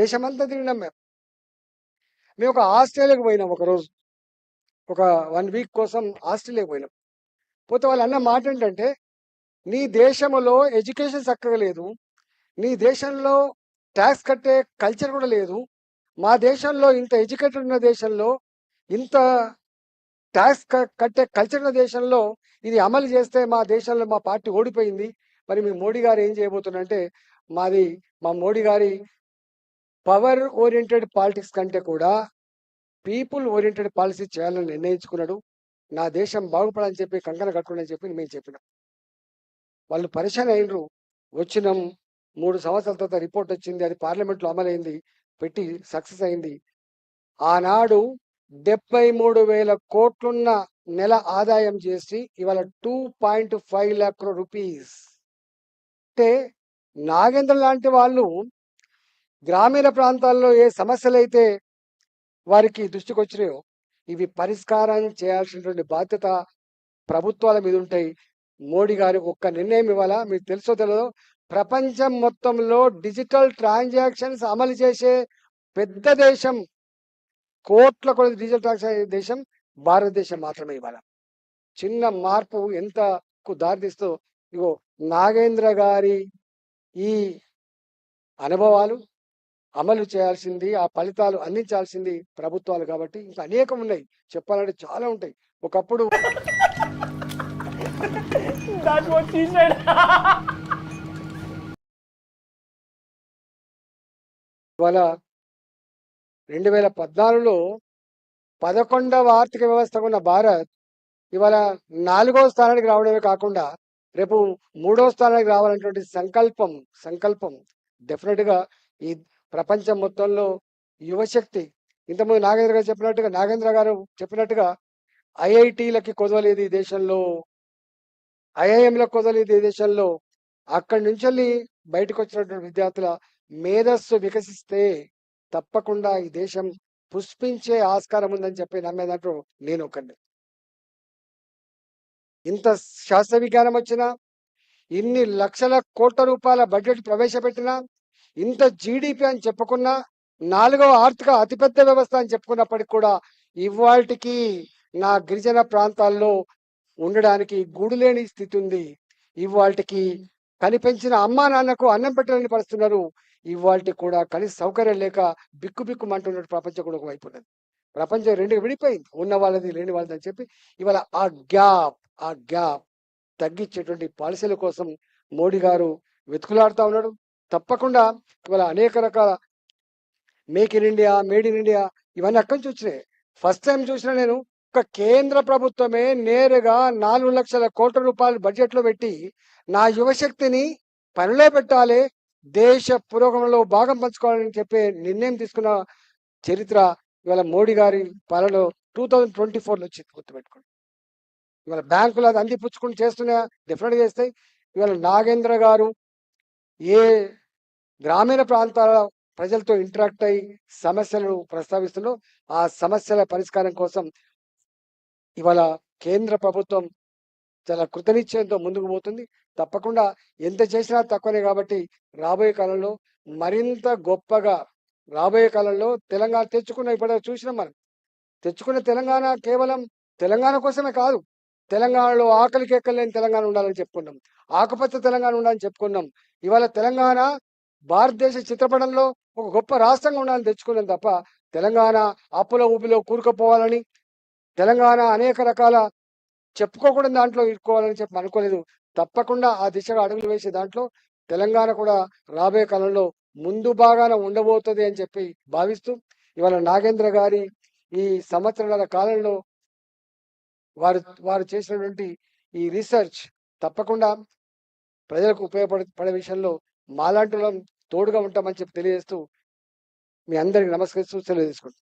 దేశమంతా తిరిగినాం మేము. మేము ఒక ఆస్ట్రేలియాకి పోయినాం ఒకరోజు ఒక వన్ వీక్ కోసం ఆస్ట్రేలియాకి పోయినాం. పోతే వాళ్ళు అన్న మాట ఏంటంటే నీ దేశంలో ఎడ్యుకేషన్ చక్కగా లేదు. నీ దేశంలో ట్యాక్స్ కట్టే కల్చర్ కూడా లేదు. మా దేశంలో ఇంత ఎడ్యుకేటెడ్ ఉన్న దేశంలో ఇంత ట్యాక్స్ కట్టే కల్చర్ ఉన్న దేశంలో ఇది అమలు చేస్తే మా దేశంలో మా పార్టీ ఓడిపోయింది. మరి మీ మోడీ గారు ఏం చేయబోతున్నారంటే మాది మా మోడీ గారి పవర్ ఓరియంటెడ్ పాలిటిక్స్ కంటే కూడా పీపుల్ ఓరియంటెడ్ పాలసీ చేయాలని నిర్ణయించుకున్నాడు. నా దేశం బాగుపడాలని చెప్పి కంకణ కట్టుకోండి చెప్పి మేము చెప్పినాం. వాళ్ళు పరిశాన్ అయినరు. వచ్చినాం మూడు సంవత్సరాల తర్వాత రిపోర్ట్ వచ్చింది. అది పార్లమెంట్లో అమలైంది. పెట్టి సక్సెస్ అయింది. ఆనాడు డెబ్బై మూడు వేల కోట్లున్న నెల ఆదాయం చేసి ఇవాళ two point five lakh rupees. అంటే నాగేంద్ర లాంటి వాళ్ళు గ్రామీణ ప్రాంతాల్లో ఏ సమస్యలైతే వారికి దృష్టికి వచ్చినాయో ఇవి పరిష్కారం చేయాల్సినటువంటి బాధ్యత ప్రభుత్వాల మీద ఉంటాయి మోడీ గారి ఒక్క నిర్ణయం ఇవ్వాలా? మీకు తెలుసో తెలియదు ప్రపంచం మొత్తంలో డిజిటల్ ట్రాన్సాక్షన్స్ అమలు చేసే పెద్ద దేశం కోట్ల కొద్ది డిజిటల్ ట్రాన్సాక్షన్ దేశం భారతదేశం మాత్రమే ఇవాళ చిన్న మార్పు ఎంతకు దారితీస్తూ ఇగో నాగేంద్ర గారి ఈ అనుభవాలు అమలు చేయాల్సింది ఆ ఫలితాలు అందించాల్సింది ప్రభుత్వాలు కాబట్టి ఇంకా అనేకం ఉన్నాయి. చెప్పాలంటే చాలా ఉంటాయి. ఒకప్పుడు. ఇవాళ రెండు వేల పద్నాలుగులో పదకొండవ ఆర్థిక వ్యవస్థ ఉన్న భారత్ ఇవాళ నాలుగో స్థానానికి రావడమే కాకుండా రేపు మూడో స్థానానికి రావాలనేటువంటి సంకల్పం సంకల్పం. డెఫినెట్గా ఈ ప్రపంచం మొత్తంలో యువశక్తి. ఇంతకుముందు నాగేంద్ర గారు చెప్పినట్టుగా నాగేంద్ర గారు చెప్పినట్టుగా ఐఐటీలకి కొదవలేదు ఈ దేశంలో. ఐఐఎంలకు కొదవలేదు ఈ దేశంలో. అక్కడి నుంచి వెళ్ళి బయటకు వచ్చినటువంటి విద్యార్థుల మేధస్సు వికసిస్తే తప్పకుండా ఈ దేశం పుష్పించే ఆస్కారం ఉందని చెప్పి నమ్మేదంటూ నేను ఒకడిని ఇంత శాస్త్ర విజ్ఞానం వచ్చినా ఇన్ని లక్షల కోట్ల రూపాయల బడ్జెట్ ప్రవేశపెట్టినా ఇంత జీడిపి అని చెప్పుకున్నా నాలుగవ ఆర్థిక అతిపెద్ద వ్యవస్థ అని చెప్పుకున్నప్పటికి కూడా ఇవాళకి నా గిరిజన ప్రాంతాల్లో ఉండడానికి గూడు లేని స్థితి ఉంది. ఇవాళకి కనిపెంచిన అమ్మా నాన్నకు అన్నం పెట్టలేని పరుస్తున్నారు ఇవాళ కూడా కనీస సౌకర్యం లేక బిక్కు బిక్కుమంటున్నట్టు ప్రపంచం కూడా ఒకవైపు ఉన్నది. ప్రపంచం రెండు విడిపోయింది. ఉన్న వాళ్ళది లేని వాళ్ళది అని చెప్పి ఇవాళ ఆ గ్యాప్ ఆ గ్యాప్ తగ్గించేటువంటి పాలసీల కోసం మోడీ గారు వెతుకులాడుతూ ఉన్నాడు తప్పకుండా ఇవాళ అనేక రకాల make in India made in India ఇవన్నీ అక్కడి నుంచి వచ్చినాయి. ఫస్ట్ టైం చూసిన నేను ఒక కేంద్ర ప్రభుత్వమే నేరుగా నాలుగు లక్షల కోట్ల రూపాయలు బడ్జెట్లో పెట్టి నా యువశక్తిని పనిలో పెట్టాలి దేశ పురోగమనంలో భాగం పంచుకోవాలని చెప్పే నిర్ణయం తీసుకున్న చరిత్ర ఇవాళ మోడీ గారి పాలనలో టూ థౌజండ్ ట్వంటీ ఫోర్లో వచ్చింది గుర్తుపెట్టుకోండి. ఇవాళ బ్యాంకులు అది అందిపుచ్చుకుని చేస్తున్నా డెఫినెట్గా చేస్తాయి. ఇవాళ నాగేంద్ర గారు ఏ గ్రామీణ ప్రాంతాల ప్రజలతో ఇంటరాక్ట్ అయ్యి సమస్యలను ప్రస్తావిస్తుందో ఆ సమస్యల పరిష్కారం కోసం ఇవాళ కేంద్ర ప్రభుత్వం చాలా కృతనిశ్చయంతో ముందుకు పోతుంది. తప్పకుండా ఎంత చేసినా తక్కువనే కాబట్టి రాబోయే కాలంలో మరింత గొప్పగా రాబోయే కాలంలో తెలంగాణ తెచ్చుకున్న ఇప్పుడు చూసినాం మనం. తెచ్చుకున్న తెలంగాణ కేవలం తెలంగాణ కోసమే కాదు తెలంగాణలో ఆకలికి ఎక్కలేని తెలంగాణ ఉండాలని చెప్పుకున్నాం. ఆకుపచ్చ తెలంగాణ ఉండాలని చెప్పుకున్నాం. ఇవాళ తెలంగాణ భారతదేశ చిత్రపటంలో ఒక గొప్ప రాష్ట్రంగా ఉండాలని తెచ్చుకున్నాం తప్ప తెలంగాణ అప్పుల ఊపిలో కూరుకుపోవాలని తెలంగాణ అనేక రకాల చెప్పుకోకూడని దాంట్లో ఇరుక్కోవాలని చెప్పి అనుకోలేదు. తప్పకుండా ఆ దిశగా అడుగులు వేసే దాంట్లో తెలంగాణ కూడా రాబోయే కాలంలో ముందు బాగాన ఉండబోతుంది అని చెప్పి భావిస్తూ ఇవాళ నాగేంద్ర గారి ఈ సంవత్సరాల కాలంలో వారు వారు చేసినటువంటి ఈ రీసెర్చ్ తప్పకుండా ప్రజలకు ఉపయోగపడే పడే విషయంలో మాలాంటి వాళ్ళం తోడుగా ఉంటామని చెప్పి తెలియజేస్తూ మీ అందరికి నమస్కరిస్తూ సెలవు తీసుకుంటాం